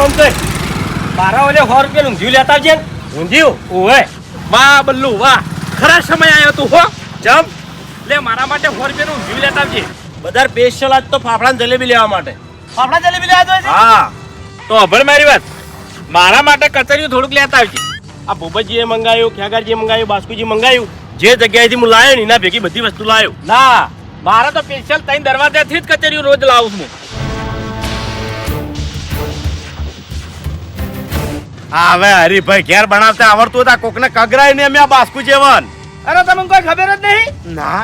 કામ કર. મારા ઓલે સો રૂપિયા ઊંધિયું લેતા આવજે. ઊંધિયું? ઓવે. વાહ બલ્લુ વાહ. ખરા સમય આવ્યો તું હો. જમ. લે મારા માટે સો રૂપિયાનું ઊંધિયું લેતા આવજે. બધા સ્પેશિયલ આજ તો ફાફડા ને જલેબી લેવા માટે. ફાફડા જલેબી લેવા જોઈએ હા. તો અભળ મારી વાત. મારા માટે કચરિયું થોડુંક લેતા આવજે. આ ભૂપતજીએ મંગાવ્યું ખ્યાગારજીએ મંગાયું બાસ્કુજી મંગાવ્યું. જે જગ્યાએથી હું લાવ્યો ને એના ભેગી બધી વસ્તુ લાવ્યો ના મારા તો સ્પેશિયલ ત્રણ દરવાજાથી જ કચેરીઓ રોજ લાવું છું હવે હરીભાઈ ઘેર બનાવતા આવડતું હતા. કોકને કગરાય ને અમે બાસ્કુ જેવન. અરે તમને કોઈ ખબર જ નહીં? ના.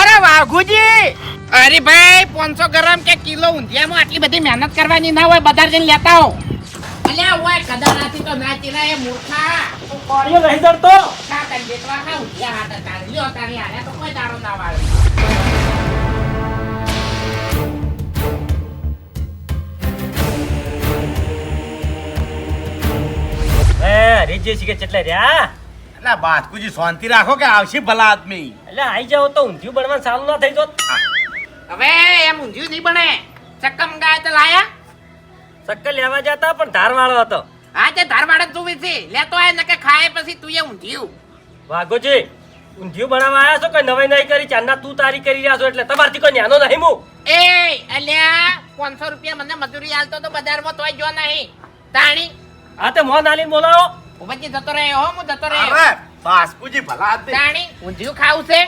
અરે વાઘુજી! અરે ભાઈ પાંચસો ગ્રામ કે કિલો ઊંધિયામાં આટલી બધી મહેનત કરવાની ના હોય બજાર જઈને લેતા હો અલ્યા હોય કદારાથી તો ના ચીલા એ મૂર્ખા. કોળીઓ નહીં દરતો ખા તને જેટલા ખા ઊંધિયા હાથે તારે. લ્યો તારી હારે તો કોઈ દારો ના વાળે. હે હરીજી શીખે ચેટલે રહ્યા એટલે બાસ્કુજી શાંતિ રાખો કે આવશે ભલા આદમી. એટલે આઈ જાવ તો ઊંધિયું બનવાનું ચાલુ ના થઈ જોત હવે એમ ઊંધિયું નહીં બને. ચક્કમ ગાય તો લાયા. ચક્કર લેવા જતા પણ ધાર વાળો હતો. હા તે ધારવાડ તું જોવે છે. લેતો આય નકે ખાય પછી તું એ ઊંધિયું. વાઘોજી ઊંધિયું બનાવવા આવ્યા છો? કે નવાઈ નહીં કરી ચાંદના તું તારી કરી રહ્યા છો એટલે તમારથી કોઈ ન્યાનો નહીં હું એ અલ્યા પાંચસો રૂપિયા મને મજૂરી આલતો તો બજારમાં તોય જો નહીં. તાણી આ તે મોન આલીને બોલાવો. ઉભજી જતો રહ્યો હો હું જતો રહ્યો અરે બાસ્કુજી ભલા આતે તાણી ઊંધિયું ખાવું છે?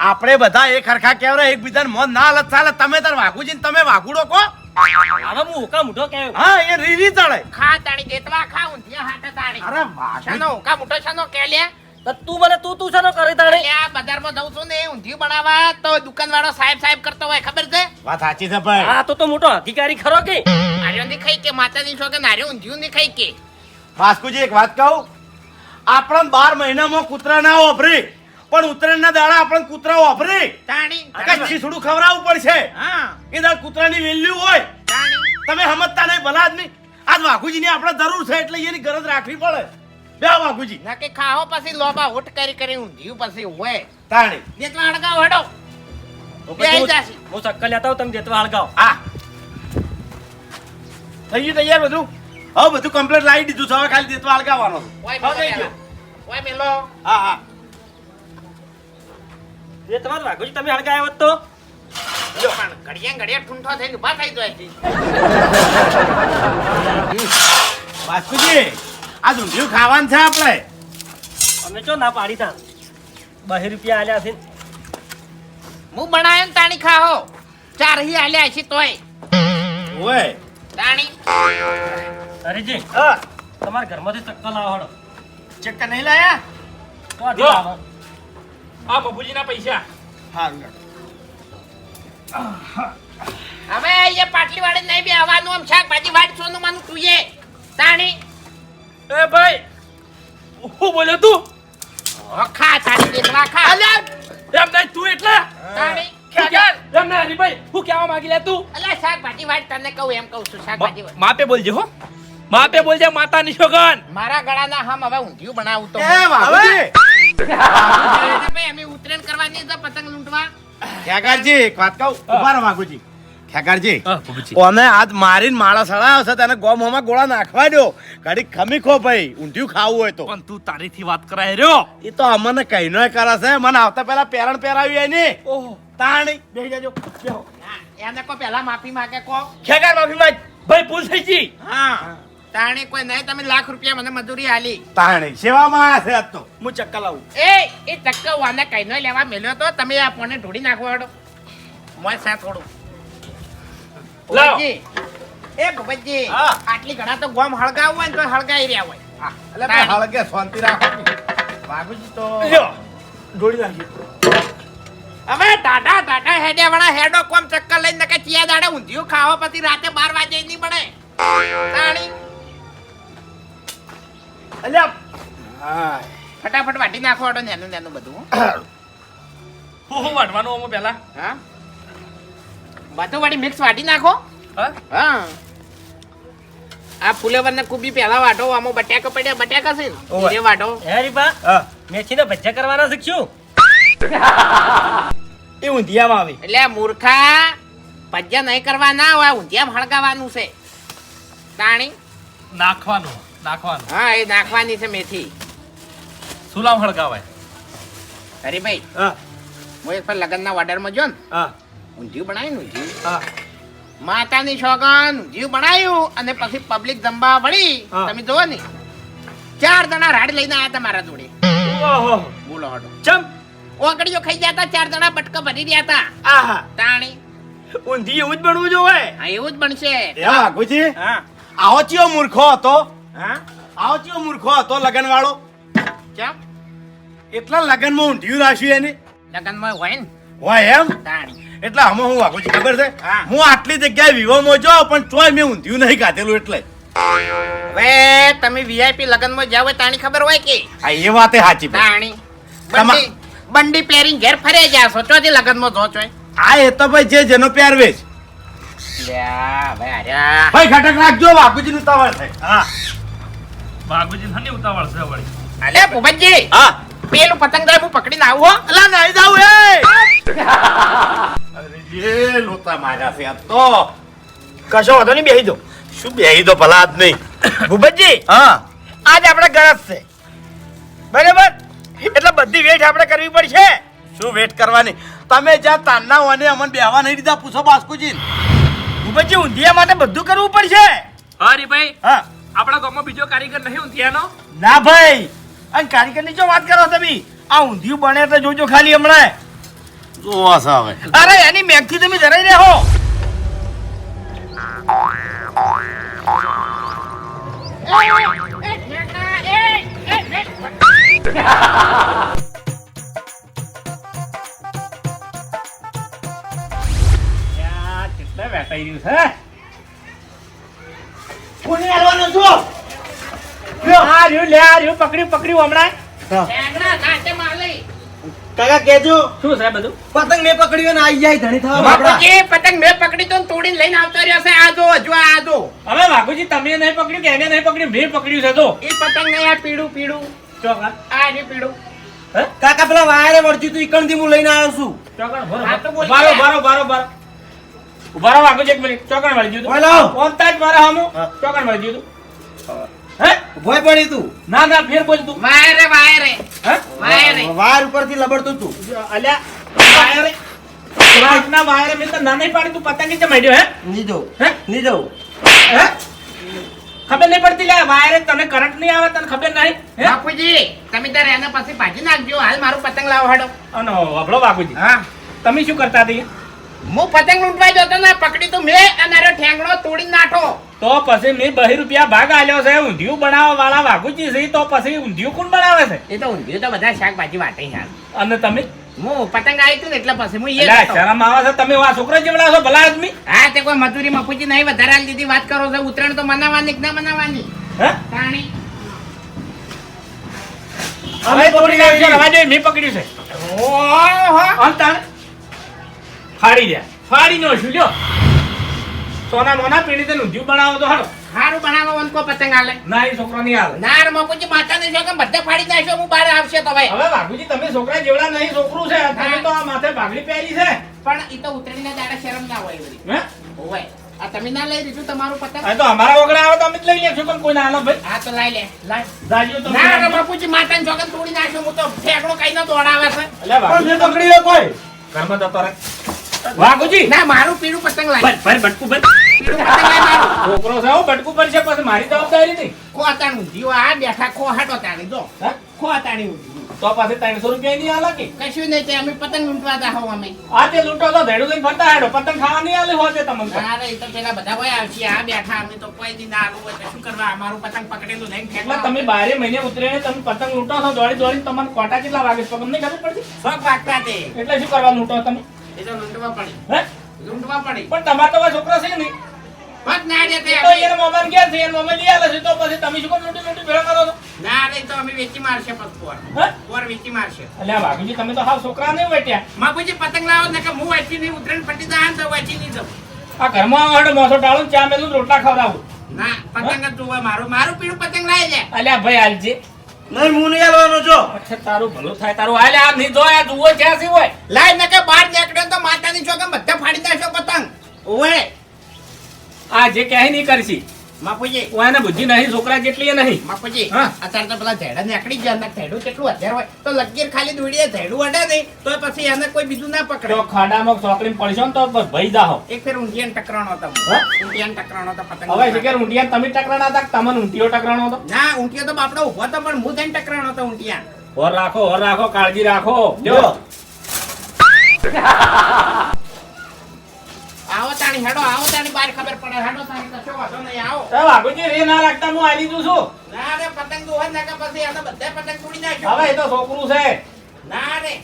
આપણે બધા એક હરખા એક એકબીજાને મો ના લત ચાલે. તમે તાર વાઘુજી ને તમે વાઘુડો કો. હવે હું હુકા મૂઢો કેવ હા એ રીરી ચડે ખા તાણી દેતવા ખા ઊંધિયા હાટે તાણી. અરે વાઘુજી. હુકા ઉકા છનો કે લે? તો તું મને તું તું છનો કરી તાણે? આ બજારમાં જઉં છું ને ઊંધિયું બનાવવા તો દુકાનવાળો સાહેબ સાહેબ કરતો હોય ખબર છે? વાત સાચી છે ભાઈ. હા તો તો મોટો અધિકારી ખરો કે? આર્યો ની ખાઈ કે માતાજી છો કે નારિયો ઊંધિયું ની ખાઈ કે? બાસ્કુજી એક વાત કહું? આપણને બાર મહિનામાં કૂતરા ના વાપરી. પણ ઉત્તરાયણ ના દાડા આપણને કૂતરા વાપરી. તાણી થોડું ખવડાવવું પડશે. હા. એ દાડ કૂતરાની વેલ્યુ હોય. તાણી. તમે સમજતા નહીં ભલા આદમી આજ વાઘુજીની આપણે જરૂર છે એટલે એની ગરજ રાખવી પડે. બે વાઘુજી. ના કે ખાઓ પછી લોબા ઉઠ કરી કરી ઊંધ્યું પછી હોય. તાણી. જેટલા અડગાવ હડો. હું ચક્કર લેતા આવું તમે જેટલા અડગાવ હા. થઈ ગયું તૈયાર બધું? હવે બધું કમ્પ્લીટ લાવી દીધું છે. હવે ખાલી દેતો અળગાવવાનો છે. ઓય મેલો હા હા. દેતવા વાઘોજી તમે હળગાયો હોત તો? લ્યો. પણ ઘડિયા ઘડિયા ઠૂંઠો થઈને ઊભા થઈ જાય છે. આ ઊંધિયું ખાવાનું છે આપણે. અમે ચો ના પાડી તા બહે રૂપિયા આલ્યા છે હું બનાવ્યો ને તાણી ખાઓ ચાર હી આલ્યા છે તોય. ઓય. તાણી. હરીજી હા. તમારા ઘરમાંથી ચક્કા લાવો હળો ચક્કર નહીં લાયા? તો આથી લાવો આ બબુજીના પૈસા. હા હવે એ પાટલી વાળે નહીં બે આવવાનું આમ શાકભાજી વાટ સોનું માનું તું એ તાણી. એ ભાઈ હું બોલ્યો તું? ઓ ખા તાણી દેખવા ખા. એમ નહીં તું એટલે? તાણી. ખેગર એમ નહીં હરીભાઈ હું કહેવા માંગી લે તું? અલ્યા શાકભાજી વાટ તને કહું એમ કહું છું શાકભાજી વાટ માપે બોલજે હો. માપે બોલજે માતા શોગન મારા ગળાના હમ હવે ઊંધિયું બનાવું તો. એ હવે? ભાઈ અમે ઉતરેણ કરવાની તો પતંગ લૂંટવા? ખેગારજી એક વાત કહું? ઊભા રહો માગુજી ખેગારજી. ઓને આજ મારીને માળા સડાયો છે તને ગોમોમાં ગોળા નાખવા દો ઘડી ખમી ખો ભાઈ ઊંધિયું ખાવું હોય તો. પણ તું તારીથી વાત કરાય રહ્યો. એ તો અમને કહીનો કરે છે. મને આવતા પહેલા પેરણ પહેરાવી એને. ઓહો. તાણી. બેસી જાજો. બેહો. એને કો પહેલા માફી માંગે કો. ખેગાર માફી માંગ. ભાઈ ભૂલ હા. તાણે કોઈ નહીં તમે લાખ રૂપિયા મને મજૂરી આલી તાણી સેવા માણસ છે તો. હું ચક્કર લાવું. એ એ ચક્કર વાને કઈનો લેવા મેલ્યો તો તમે આ ફોને ઢોળી નાખો હેડો મોય સા થોડું. લાવ. એ ભૂપતજી આટલી ઘણા તો ગોમ હળગાવ હોય ને તો હળગાઈ રહ્યા હોય. હા, એટલે મેં હળગે શાંતિ રાખો. બાબુજી તો લ્યો ઢોડી નાખી હવે ટાટા ટાટા હેડે વાળા હેડો કોમ ચક્કર લઈને કે ચિયા દાડે ઊંધિયું ખાવા પછી રાતે બાર વાગે નહીં પડે તાણી. અલ્યા! હા. ફટાફટ વાટી નાખો આટો નેનું નેનું બધું હું. હું વાટવાનું આમાં પહેલા? હા? બધું વાળી મિક્સ વાટી નાખો. હા? હા. આ ફુલેવર ને કુબી પહેલા વાટો આમાં બટાકા પડ્યા બટાકા છે ને? એ વાટો. હે રીપા મેથી ને ભજીયા કરવાના શીખ્યું એ ઊંધિયામાં આવે. એટલે મૂર્ખા ભજ્જા નહીં કરવાના હોય ઊંધિયા હળગાવાનું છે. તાણી? નાખવાનું. નાખવાનું. હા એ નાખવાની છે મેથી. લાવ હળગાવાય? હરીભાઈ હા. હું એક લગ્નના ઓર્ડરમાં જો ને હા. ઊંધિયું બનાવ્યું ઊંધિયું? હા. માતાની શોગન જીવ બનાવ્યું અને પછી પબ્લિક જમવા વળી તમે જોવો ને ચાર જણા રાડ લઈને આયા હતા મારા જોડે. ઓહો. બોલો હડો. ચમ. ઓગડીઓ ખાઈ ગયા હતા ચાર જણા બટકા ભરી રહ્યા હતા. આહા. તાણી. ઊંધી એવું જ બનવું જોવે હા એવું જ બનશે. હા ગુજી હા. આવો ચિયો મૂર્ખો હતો. હા? આવો મૂર્ખો હતો લગન વાળો ચમ એટલા લગનમાં ઊંધિયું રાખ્યું એને? લગ્નમાં હોય ને? હોય એમ? એટલે આમાં હું વાઘુજી ખબર છે? હું. આટલી જગ્યાએ વિવોમાં જો પણ તોય મેં ઊંધિયું નહીં ખાધેલું એટલે. હવે તમે વીઆઈપી લગ્નમાં જાવ હોય તાણી ખબર હોય કે? હા એ વાતે સાચી. તાણી. બંડી પહેરીને ઘેર ફરે જાશો ચોથી લગ્નમાં જો છો. આ એ તો ભાઈ જે જેનો પ્યાર વેચ. ભાઈ ઘટક રાખજો બાપુજી નું તવર થાય. હા. વાઘુજી થની ઉતાવળ છે વળી. અલે ભૂપતજી હા. પેલું પતંગ દળ હું પકડીને આવું હો. અલા નહીં જાવ એ! અરે જે લોતા માર્યા છે તો. કશો વાંધો નહીં બેહી દો શું બેહી દો ભલા જ નહીં. ભૂપતજી હા. આજ આપણે ગરજ છે. બરાબર? એટલે બધી વેઠ આપણે કરવી પડશે. શું વેટ કરવાની? તમે જ્યાં તાનના હોને અમને બેહવા નહીં દીધા પૂછો બાસ્કુજી ભૂપતજી ઊંધિયા માટે બધું કરવું પડશે. હરી ભાઈ હા. આપણા ગામમાં બીજો કારીગર નહીં ઊંધિયાનો ના ભાઈ અને કારીગરની જો વાત કરો તમે આ ઊંધિયું બને તો જોજો ખાલી હમણાં. જોવા છે અરે એની મેગથી તમે ધરાઈ રહો કેટલા વેટાઈ રહ્યું છે કોને આલવાનો છો? આ રહ્યું લે આ રહ્યું પકડ્યું પકડ્યું હમણાં. ઠેંગણા નાચે માલી. કાકા કેજો શું છે બધું? પતંગ મેં પકડ્યો ને આઈ જાય ધણી થવા બાપુજી, પતંગ મેં પકડી તો તોડીને લઈને આવતો રહ્યો છે. આ જો હજુ આ જો. હવે વાઘુજી તમે નહીં પકડ્યું કે એને નહીં પકડ્યું? મેં પકડ્યું છે તો એ પતંગ નહીં આ પીડું પીડું ચોકડ આ જે પીડું કાકા પેલા વાયરે વળતી તું ઈકણથી હું લઈને આવ્યો છું. ચોકડ બોલી. બારો બારો બારો બારો ઊભા રહો એક મિનિટ. ચોકણ મારી દીધું ઓય લાવ. તું જ મારા હામું. ચોકણ મળી દીધું હે. ભોય પડી તું. ના ના ફેર બોલ તું. વાયરે વાયરે હે? વાયરે વાર ઉપરથી લબડતું તું. અલ્યા વાયરે રાતના વાયરે મેં તો ના નહીં પાડી તું. પતંગ જ મળ્યો હે? નીજો હે? નીજો હે? ખબર નહીં પડતી લે વાયરે તને કરંટ નહીં આવે તને ખબર નહીં? હે? બાપુજી તમે તારે એના પાસે પાછી નાખજો. હાલ મારું પતંગ લાવો હાડો. અને હબળો બાપુજી. હા. તમે શું કરતા હતી હું પતંગ લૂંટવા જતો ને પકડી તો મેં અને અરે ઠેંગણો તોડી નાખો. તો પછી મેં બહી રૂપિયા ભાગ આલ્યો છે ઊંધિયું બનાવવા વાળા વાઘુજી છે તો પછી ઊંધિયું કોણ બનાવે છે? એ તો ઊંધિયું તો બધા શાકભાજી વાટે યાર અને તમે? હું પતંગ આવી તું ને એટલે પછી હું એ શરમ આવે છે તમે આ છોકરા જેવડા છો ભલા આદમી? હા તે કોઈ મજૂરી મફુજી નહીં વધારે આલી દીધી વાત કરો છો ઉત્તરાયણ તો મનાવવાની કે ના મનાવવાની? હે? પાણી અમે પકડી છે, રવા દે, મેં પકડ્યું છે. ઓ અને તાણે ફાડી દે. ફાડી નો શું? લ્યો. સોના મોના પીણી તેને ઊંધિયું બનાવો તો હાલો. હારું બનાવો વનકો પતંગ આલે. ના એ છોકરો નહીં આવે નાર મફુજી માતાને નહીં કે બધા ફાડી નાખ્યો હું બહાર આવશે તો ભાઈ. હવે બાપુજી તમે છોકરા જેવડા નહીં છોકરું છે. તમે તો આ માથે ભાગડી પહેરી છે. પણ એ તો ઉતરીને દાડા શરમ ના હોય બધી હે? હોય. આ તમે ના લઈ દીધું તમારું પતંગ? આ તો અમારા વગડા આવે તો અમે જ લઈ લઈશું પણ કોઈ ના આલો ભાઈ. આ તો લાઈ લે. લઈ. જાજો તો ના રે બાપુજી માતાને જોગન તોડી નાખ્યો હું તો ઠેકડો કઈ ન દોડાવે છે. એટલે પણ બાપુજી મેં પકડી લો કોઈ. ઘરમાં જતો રહે. વાઘુજી ના મારું પીળું પતંગ લાય. ભર બટકું ભાઈ પીળું પતંગ લાઈ મારું. છોકરો છે હો, બટકું પડશે પછી મારી જવાબદારી નહીં ખો તાણ આ બેઠા ખો હાટો તાણી દો હે? ખો તાણી તો પાસે ત્રણસો રૂપિયા નહીં આલે કે? કશું નહીં તે અમે પતંગ લૂંટવા હો અમે. આ તે લૂંટો તો ધેડું લઈને ફરતા હેડો. પતંગ ખાવા નહીં આલે હોય તમને અરે એ તો પેલા બધા હોય આવશે. આ બેઠા અમે તો કોઈ દી ના આવું હોય શું કરવા? અમારું પતંગ પકડેલું લઈને એટલે તમે બારે મહિને ઉતરીને તમે પતંગ લૂંટો છો દોડી દોડી તમને કોટા કેટલા વાગે છે તમને ખબર પડતી શોખ વાગતા તે. એટલે શું કરવા લૂંટો તમે? એ તો લૂંટવા પડી. હે? લૂંટવા પડી. પણ તમારે તો આ છે નહીં. બસ ના રે તે તો એને મોબાઈલ ગયા છે એને મોબાઈલ લઈ આલે છે તો પછી તમે શું કામ લૂંટી લૂંટી ભેળા કરો છો? ના રે તો અમે વેચી મારશે પગ પોર. પોર વેચી મારશે. અલ્યા વાઘુજી તમે તો હાવ છોકરા નહીં વેટ્યા. માપુજી પતંગ લાવો ને કે હું વેચી નહીં ઉતરેણ પટી જાય તો વેચી નહીં જાઉં આ ઘરમાં આવડે મોસો ટાળું ચા મેલું રોટલા ખવડાવું. ના પતંગ જ જોવે મારું. મારું પીળું પતંગ લાવી દે. અલ્યા ભાઈ હાલજે નહીં હું નહીં આવવાનો છો. અચ્છા તારું ભલું થાય તારું હાલે આ નહીં આ જુઓ જ્યાં સી હોય. લાય ને કે બહાર નીકળે તો માતાની ચોકમ બધા ફાડી નાખ્યો પતંગ. ઓય આ જે કહે નહીં કરશી. બુદ્ધિ નહીં છોકરા જેટલી એ નહીં. અત્યારે તો પેલા ધેડા નીકળી ગયા ને કેટલું અત્યારે હોય. તો લગીર ખાલી દોડીએ અડે નહીં તો પછી એને કોઈ બીજું ના પકડે. જો ખાડામાં ચોકડી પડશો ને તો ભાઈ જાહો એક ફેર ઊંધિયાને ટકરાણો હતો? ટકરાણો હતો પતંગ હવે તમે ટકરાણા હતા તમને ઊંટિયો ટકરાણો હતો? ના ઊંટિયો તો બાપડો ઊભો હતો પણ હું થઈને ટકરાણો હતો ઊંટિયા હોર રાખો હોર રાખો કાળજી રાખો. જો. આવો તાણી હેડો આવો તાણી બાર ખબર પડે. હેડો તાણી કશો વાંધો નહીં આવો. એ વાઘુજી રે ના રાખતા હું આલી દઉં છું. ના રે પતંગ તો હોય ને પછી એને બધા પતંગ તોડી નાખ્યો. હવે એ તો છોકરું છે. ના રે.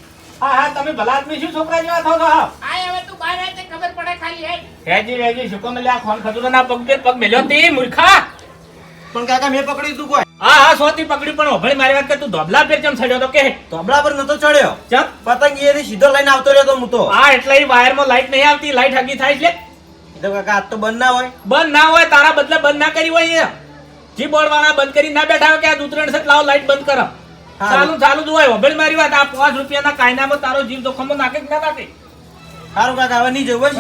હા હા તમે ભલા આદમી શું છોકરા જેવા થો છો? હા. હવે તું બહાર આવી ખબર પડે ખાલી હે હેજી હેજી શુકમ લ્યા? ખોન ખજૂરો ના પગ પગ મેલ્યો તી મૂર્ખા. પણ કાકા મેં પકડ્યું તું કોઈ? હા હા સોતી પકડી પણ ઓભળી મારી વાત કે તું ધોબલા પર કેમ ચડ્યો તો કે ધોબલા પર નતો ચડ્યો. ચમ? પતંગ એથી સીધો લઈને આવતો રહ્યો તો હું તો. હા એટલે ઈ વાયરમાં લાઈટ નહીં આવતી લાઈટ હગી થાય એટલે. તો કાકા આજ તો બંધ ના હોય. બંધ ના હોય તારા બદલે બંધ ના કરી હોય એ. જી બોર્ડ વાળા બંધ કરી ના બેઠા હોય કે આ ઉતરણ છે લાવો લાઈટ બંધ કરો. ચાલુ ચાલુ જ હોય ઓભળી મારી વાત આ પાંચ રૂપિયાના કાયનામાં તારો જીવ જોખમમાં નાખે કે ના નાખે? સારું કાકા હવે નહીં જવું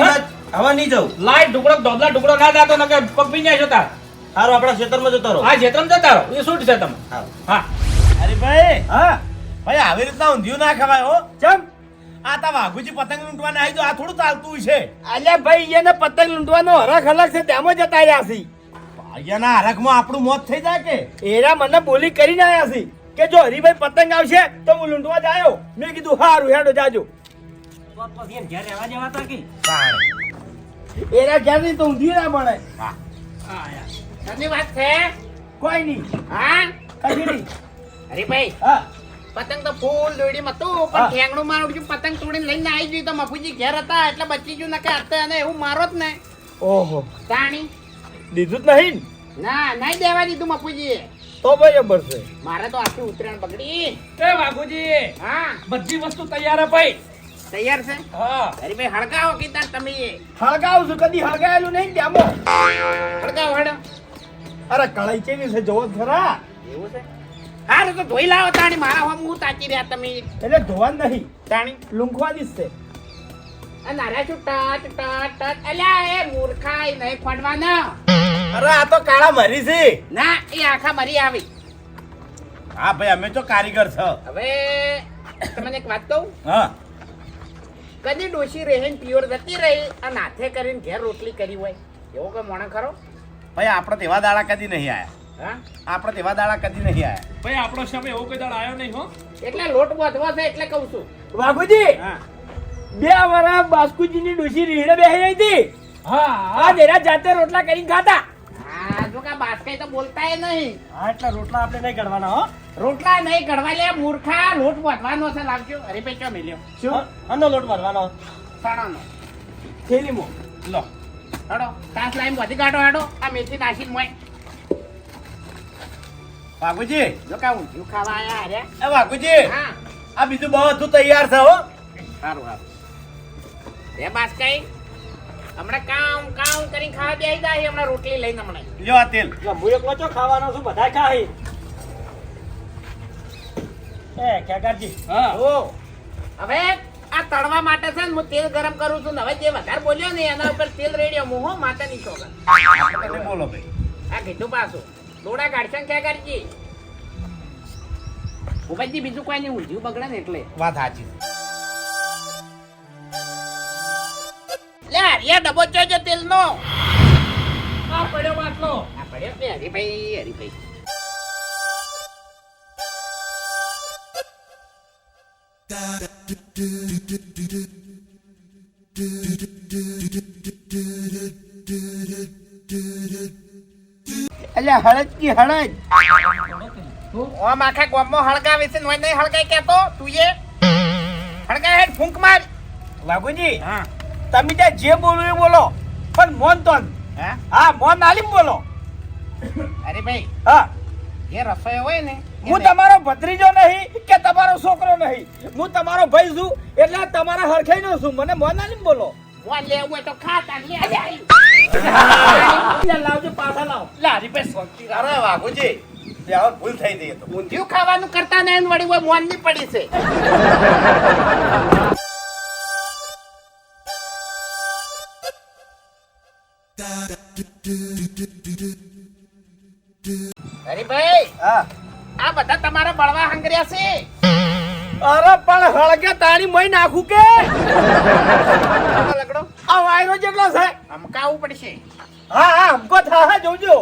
હવે નહીં જવું. લાઈટ ઢુકડો ધોબલા ઢુકડો ના દાતો નકે પગ પી જાય છો તાર. સારું આપણા ક્ષેત્રમાં જતો રહો. આ ક્ષેત્રમાં જતા રહો. એ શું છે તમે હા. અરે ભાઈ હા. ભાઈ આવી રીતના ઊંધિયું ના ખવાય હો. ચમ? આ તા વાઘુજી પતંગ લૂંટવાના આવી તો આ થોડું ચાલતું છે. અલ્યા ભાઈ એને પતંગ લૂંટવાનો હરખ અલગ છે. તેમાં જતા રહ્યા છે. ભાઈયાના હરખમાં આપણું મોત થઈ જાય કે? એરા મને બોલી કરીને આવ્યા છે કે જો હરીભાઈ પતંગ આવશે તો હું લૂંટવા જાયો. મેં કીધું હારું હેડો જાજો. એરા ક્યાંથી તો ઊંધિયું ના મળે ઘરની વાત છે? કોઈ નહીં. હા? કશું નહીં. અરે ભાઈ હા. પતંગ તો ફૂલ દોડી હતું પણ ઠેંગણું મારું બીજું પતંગ તોડીને લઈને આવી ગયું. તો મફુજી ઘેર હતા એટલે બચી ગયું. નકે અત્યારે અને એવું મારો જ ને. ઓહો. તાણી? દીધું જ નહીં ને? નહીં દેવા દીધું મફુજી તો બરાબર છે. મારે તો આખી ઉતરાણ પકડી એ વાઘુજી હા. બધી વસ્તુ તૈયાર હે ભાઈ. તૈયાર છે? હા. અરે ભાઈ હળગાવો કીધા તમે હળગાવું છું કદી હળગાયેલું નહીં ત્યાંમાં હળગાવો હળો અરે કળાઈ કેવી છે? જોવો ખરા એવું છે? હારું તો ધોઈ લાવો તાણી. મારા હોમ હું તાકી રહ્યા તમે. એટલે ધોવાનું નહીં. તાણી. લુંખવાની જ છે. નારા છું ટટ ટટ ટટ અલ્યા એ મૂર્ખાઈ નહીં ફડવાના. અરે આ તો કાળા મરી છે. ના એ આખા મરી આવી. હા ભાઈ અમે તો કારીગર છે. હવે તમને એક વાત કહું? હા. કદી ડોશી રહે પિયોર જતી રહી અને હાથે કરીને ઘેર રોટલી કરી હોય. એવો કોઈ મોણે ખરો? ભાઈ આપણે તેવા દાડા કદી નહીં આયા. હા? આપણે તેવા દાડા કદી નહીં આયા. ભાઈ આપણો સમય એવો કોઈ દાડા આવ્યો નહીં હો? એટલે લોટ વધવા છે એટલે કહું છું. વાઘુજી હા. બે વરા બાસ્કુજીની ડોશી રીહડે બેહી રહી હતી. હા. આ દેરા જાતે રોટલા કરીને ખાતા. હા જો કે બાસ્કાઈ તો બોલતા નહીં. હા એટલે રોટલા આપણે નહીં કરવાના હો. રોટલા નહીં ઘડવા લે મૂર્ખા લોટ વધવાનો છે લાવજો. અરે ભાઈ ચો મેલ્યો? શું? આનો લોટ ભરવાનો સાણાનો થેલીમો. લો. હડો તાસ લાઈન વધી કાઢો હડો. આ મેથી નાખીને મોય. વાઘુજી. જો કે ઊંધિયું ખાવા આયા અરે એ વાઘુજી હા. આ બીજું બધું તૈયાર છે હો. સારું સારું. એ બાસ્કાઈ હમણાં કામ કામ કરી ખાવા બેસી જાય હમણાં રોટલી લઈને હમણાં. લ્યો આ તેલ. હું એક વચ્ચો ખાવાનો છું બધા ખાય એ હા. ઓ હવે આ તળવા માટે છે ને હું તેલ ગરમ કરું છું ને હવે જે વધારે બોલ્યો ને એના ઉપર તેલ રેડ્યો હું હો માતાની છોકર બોલો ભાઈ. આ કીધું પાછું. દોડા કાઢશે ને ક્યાં કરજી ભૂપતજી બીજું કોઈ નહીં ઊંધિયું બગડે ને એટલે. વાત સાચી. લે હરિયા ડબ્બો તેલ નો આ પડ્યો બાટલો. આ પડ્યો? ભાઈ હરીભાઈ હરીભાઈ. એટલે હળદ કી હળદ. ઓમ આખા ગામમાં હળગાવે છે ને નહીં હળગાય કેતો તું એ? હળગાય હેડ ફૂંક માર. વાઘુજી હા. તમે ત્યાં જે બોલો એ બોલો. પણ મોન તોન હા? હા મોન આલીમ બોલો. અરે ભાઈ હા. એ રસોઈ હોય ને હું તમારો ભત્રીજો નહીં કે તમારો છોકરો નહીં? હું તમારો ભાઈ છું એટલે તમારા હરખાઈ નો છું. મને મોના આલીમ બોલો. ખાવાનું કરતા નહીં વળી મોનની પડી છે. હરીભાઈ હા. આ બધા તમારા બળવા હંગર્યા છે. અરે પણ હળગે તારી મય નાખું કે? લગડો. આ વાયરો જેટલો છે. અમકાવવું પડશે. હા હા હમકો થા હા જોજો.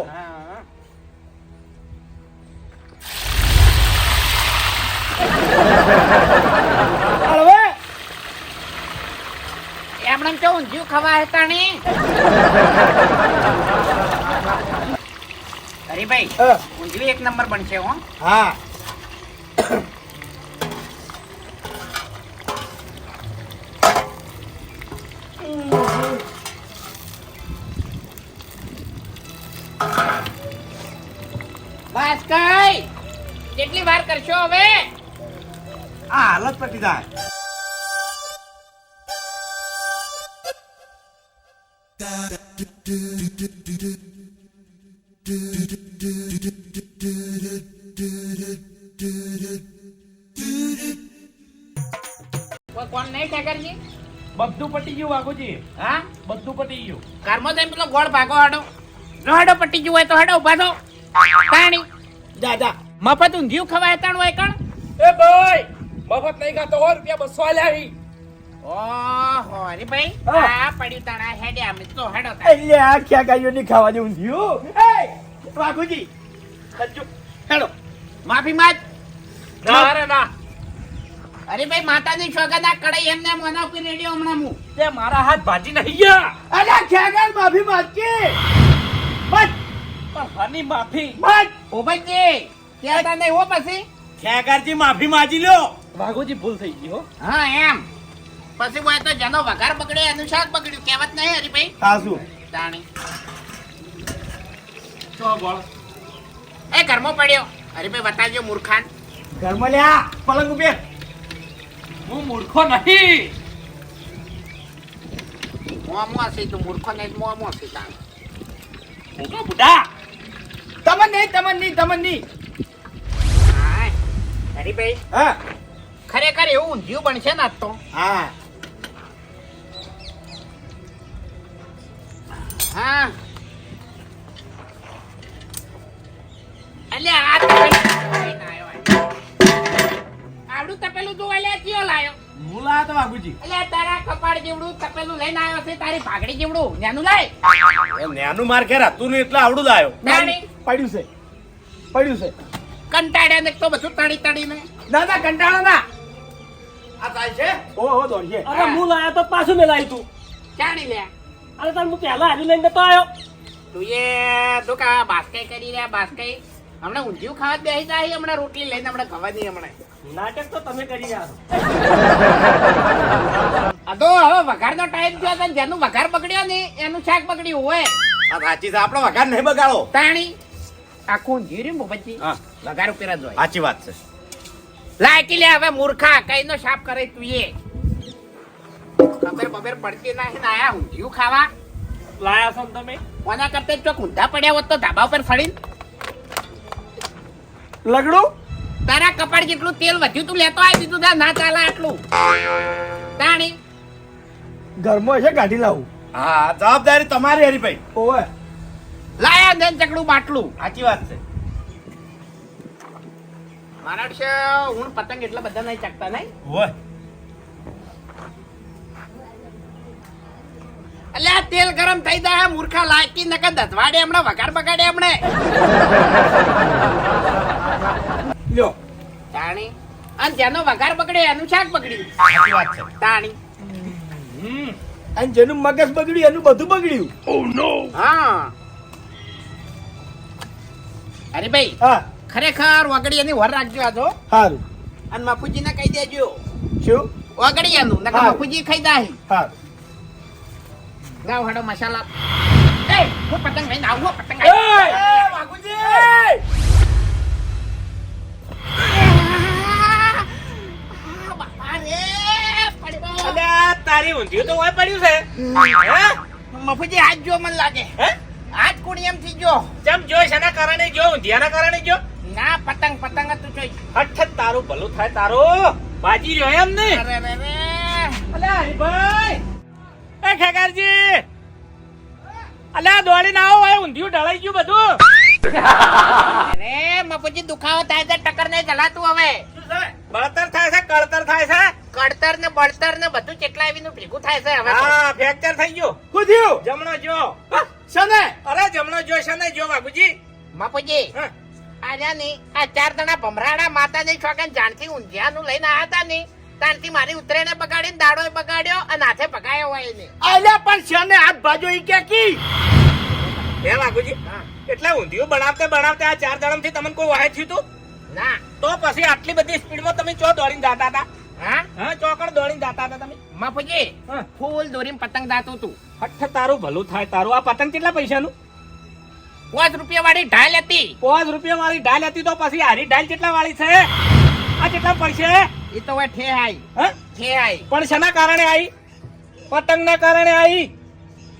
એમણે કે ઊંધિયું ખવા હે ને. હરીભાઈ હા. ઊંધિયું એક નંબર બનશે હો. હા. બસ કઈ કેટલી વાર કરશો હવે? આ હાલત જાય. કોઈ કોણ નહીં ઠાકરજી બધું પટી ગયું વાઘુજી. હા? બધું પટી ગયું. કારમાં જઈને પેલો ગોળ ભાગો હાડો. જો હાડો પટી ગયું હોય તો હાડો ઊભા થો પાણી જા જા. મફત ઊંધિયું ખવાય તાણ હોય કણ? એ ભાઈ મફત નહીં ખાતો હો રૂપિયા બસો લાવી ઓહો અરે ભાઈ હા. આ પડ્યું તાણ હેડે આમ તો હેડો. એટલે આ ક્યાં ગાયો ની ખાવાની ઊંધિયું એ વાઘુજી ખજ્જુ હેડો. માફી ના રે ના. અરે ભાઈ માતાની આ કડાઈ એમને એમ મના ઉપર રેડિયો હમણાં હું. તે મારા હાથ ભાજી નહીં ગયા. અરે ખ્યાગાર માફી માંગી બસ પણ હાની માફી. બસ ઓબજી ત્યાં તા નહીં હો પછી? ખેગારજી માફી માજી લ્યો? વાઘોજી ભૂલ થઈ ગઈ હો. હા એમ. પછી હોય તો જેનો વઘાર બગડે એનું શાક બગડ્યું. કહેવત નહીં હરીભાઈ સાસુ. દાણી ચો બોલ. એ ઘરમાં પડ્યો. હરીભાઈ બતાવજો મૂર્ખાન. ઘરમાં લ્યા પલંગ ઉપર. હું મૂર્ખો નહીં. મોમો હશે તું મૂર્ખો નહીં મોમો હશે તાણ તો બુઢા. તમને નહીં તમને નહીં તમને નહીં હરીભાઈ હા. ખરેખર એવું ઊંધિયું બનશે ને આજ તો? હા. હા. આવડું તપેલું તું અલ્યા કયો લાયો? હું તો વાઘુજી એટલે તારા કપાળ જેવડું તપેલું લઈને આવ્યો છે તારી ભાગડી જેવડું. નાનું લાય. નેનું માર ઘેર હતું ને એટલે આવડું જ પડ્યું છે. પડ્યું છે. કંટાળ્યા ને તો બધું તળી તળીને. ના ના કંટાળો ના. આ થાય છે? ઓ ઓ દોડીએ અરે હું લાયા તો પાછું મેલાય તું. ચાણી લે? અરે તાર હું પહેલા હારી લઈને તો આવ્યો તું એ તું કા બાસ્કાઈ કરી રહ્યા બાસ્કાઈ હમણાં ઊંધિયું ખાવા બેસી જાય હમણાં રોટલી લઈને હમણાં ખવા નહીં હમણાં. નાટક તો તમે કરી રહ્યા છો. આ તો હવે વઘારનો ટાઈમ થયો તો જેનું વઘાર બગડ્યો ને એનું શાક બગડ્યું હોય. આ સાચી છે આપણો વઘાર નહીં બગાડો. તાણી આખું જીરી મોબજી વઘાર ઉપર જ હોય. સાચી વાત છે. લાયકી લે હવે મૂર્ખા કઈ નો સાફ કરે તું એ ખબર બબર પડતી નહીં ને આયા ઊંધિયું ખાવા. લાયા છો તમે? કોના કરતા ચોક ઊંધા પડ્યા હોત તો ધાબા ઉપર ફળીને લગડું? તારા કપાળ જેટલું તેલ વધ્યું તું લેતો આવી દીધું ના ચાલે આટલું. તાણી. ઘરમાં છે ગાડી લાવું. હા જવાબદારી તમારી હરીભાઈ ઓવે. લાયા ને ચકડું બાટલું. સાચી વાત છે. મારા હું પતંગ એટલા બધા નહીં ચકતા નહીં. હોય એટલે આ તેલ ગરમ થઈ જાય મૂર્ખા લાયકી નકર દધવાડે હમણાં વઘાર બગાડે હમણે. લ્યો તાણી. અને જેનો વઘાર બગડે એનું શાક બગડ્યું. સાચી વાત છે. તાણી. અને જેનું મગજ બગડ્યું એનું બધું બગડ્યું. હા. અરે ભાઈ હા. ખરેખર વગડી એની વર રાખજો આ તો સારું અને બાપુજીને કહી દેજો. શું? વગડી એનું નકર બાપુજી ખાઈ દાહી સારું લાવ હડો મસાલા એ હું પતંગ લઈને આવું પતંગ પડ્યો. અલ્યા તારી ઊંધિયું તો હોય પડ્યું છે મફુજી હાથ જો મને લાગે હે હાથ કુણી એમ થઈ ગયો ચમ જો શેના કારણે જો ઊંધિયાના કારણે જો ના પતંગ પતંગ હતું જોઈ હઠ તારું ભલું થાય તારું બાજી રહ્યો એમ નહીં અરે ભાઈ એ ખેગારજી અલ્યા દોડીને આવો ઊંધિયું ઢળાઈ ગયું બધું. અરે મપુજી દુખાવો થાય છે ટક્કર નહીં જલાતું હવે. બળતર થાય છે કળતર થાય છે? કડતર ને બળતર ને બધું કેટલા આવીને ભેગું થાય છે હવે હા ફ્રેક્ચર થઈ ગયું. શું થયું જમણો જો. શને? અરે જમણો જો છે ને જો બાબુજી. બાપુજી હા. આજા ની આ ચાર જણા ભમરાડા માતાની છોકરા જાણથી ઊંધિયાનું લઈને આવ્યા હતા ની. તાણથી મારી ઉતરેને બગાડી દાડો બગાડ્યો અને હાથે પગાયો હોય એને. અલ્યા પણ શને હાથ બાજુ ઈ કે કી? હે બાપુજી એટલે ઊંધિયું બનાવતે બનાવતે આ ચાર જણમથી તમને કોઈ વાહે થયું તું? ના. તો પછી આટલી બધી સ્પીડમાં તમે ચો દોડીને જતા હતા? હા? હા ચોકડ દોડીને જતા હતા તમે? બાપુજી હા. ફૂલ દોરીને પતંગ દાતું તું. હઠ તારું ભલું થાય. તારું આ પતંગ કેટલા પૈસાનું? પાંચ રૂપિયા વાળી ઢાલ હતી. પાંચ રૂપિયા વાળી ઢાલ હતી તો પછી હારી ઢાલ કેટલા વાળી છે? આ કેટલા પૈસે? એ તો હવે ઠે આઈ હા? ઠે આઈ પણ શેના કારણે આઈ? પતંગના કારણે આઈ?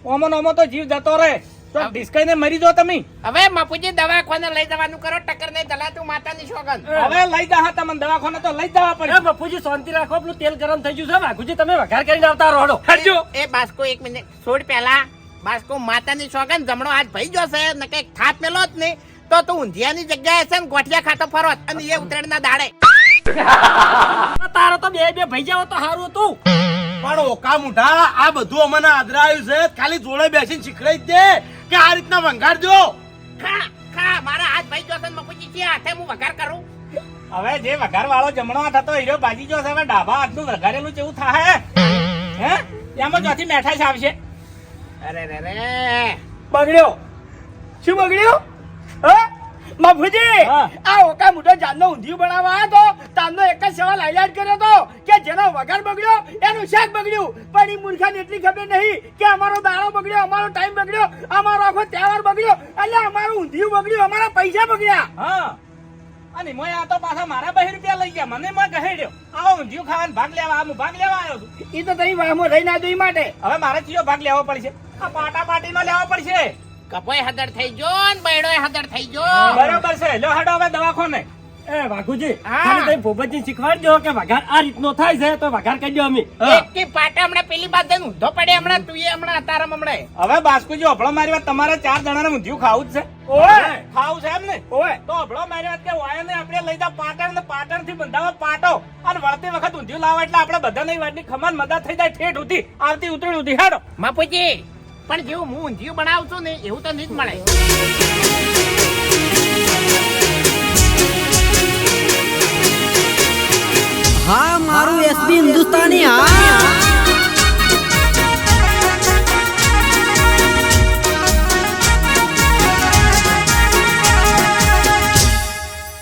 ઓમો ઓમો તો જીવ જતો રહે. તો ડિસ્કાઈને મરી જો તમે. હવે બાપુજી દવાખાને લઈ જવાનું કરો ટક્કર નહીં ચલાતું માતાની શોગન હવે લઈ જા તમને દવાખાને તો લઈ જવા પડે બાપુજી શાંતિ રાખો પેલું તેલ ગરમ થઈ ગયું છે. બાપુજી તમે વઘાર કરીને આવતા રહો હરજો એ બાસ્કો એક મિનિટ. છોડ પહેલા. બાસ્કો માતાની શોગન જમણો હાથ ભઈ જશે ને કંઈક થાત મેલો જ નહીં. તો તું ઊંધિયાની જગ્યાએ છે ને ગોઠિયા ખાતો ફરો અને એ ઉત્તરાયણના દાડે. તારો તો બે બે ભાઈ જાવ તો સારું હતું. પણ ઓકા મુઢા આ બધું અમને આદરાયું છે. ખાલી જોડે બેસીને શીખડાઈ દે કે આ રીતના વંગાડજો. ખા ખા મારા હાથ ભાઈ જશે ને બાપુજી છે હાથે હું વઘાર કરું? હવે જે વઘાર વાળો જમણો હાથ હતો હીરો બાજી જો છે હવે ડાબા હાથનું વઘારેલું જેવું થાય હે? એમાં ચોથી મેઠાઈ આવશે. અરે રે રે બગડ્યો. શું બગડ્યું? હા? હા. આ ઓકા મોટો જાનનો ઊંધિયું બનાવવા આવ્યો તો તારનો એક જ સવાલ હાઈલાઇટ કર્યો તો કે જેનો વગર બગડ્યો એનું શાક બગડ્યું. પણ એ મૂર્ખાને એટલી ખબર નહીં કે અમારો દાણો બગડ્યો અમારો ટાઈમ બગડ્યો અમારો આખો તહેવાર બગડ્યો. એટલે અમારું ઊંધિયું બગડ્યું અમારા પૈસા બગડ્યા. હા. અને મોય આ તો પાછા મારા બહી રૂપિયા લઈ ગયા મને મોય ગહેડ્યો. આવો ઊંધિયું ખાવાનો ભાગ લેવા આમ ભાગ લેવા આવ્યો છું. એ તો તઈ વાહમાં રહી ના દઈ માટે. હવે મારે ચિયો ભાગ લેવો પડશે. આ પાટા પાટીનો લેવો પડશે. કપોય હદર થઈ ગયો ને બૈડોય હદર થઈ ગયો બરોબર છે. લો હડો હવે દવાખાને. એ વાઘુજી હા. ખાલી તમે ભોપતજી શીખવાડજો કે વઘાર આ રીતનો થાય છે તો વઘાર કરી દો અમે. એક કી પાટા હમણાં પેલી બાજુ ઊંધો પડે હમણાં તું એ હમણાં અતારમ હમણાં. હવે બાસ્કુજી અભળો મારી વાત. તમારે ચાર જણાને ઊંધિયું ખાવું જ છે. ઓય ખાવું છે એમ ને? ઓય તો હપળો મારી વાત કે વાયા ને આપણે લઈ જાવ પાટણ ને પાટણથી બંધાવા પાટો. અને વળતી વખત ઊંધિયું લાવો એટલે આપણે બધાની વાતની ખમાન મદદ થઈ જાય ઠેઠ ઉધી આવતી ઉતરી ઉધી હેડો. બાપુજી પણ જેવું હું ઊંધિયું બનાવું ને એવું તો નહીં જ મળે. હા, મારું એસબી હિન્દુસ્તાની, હા.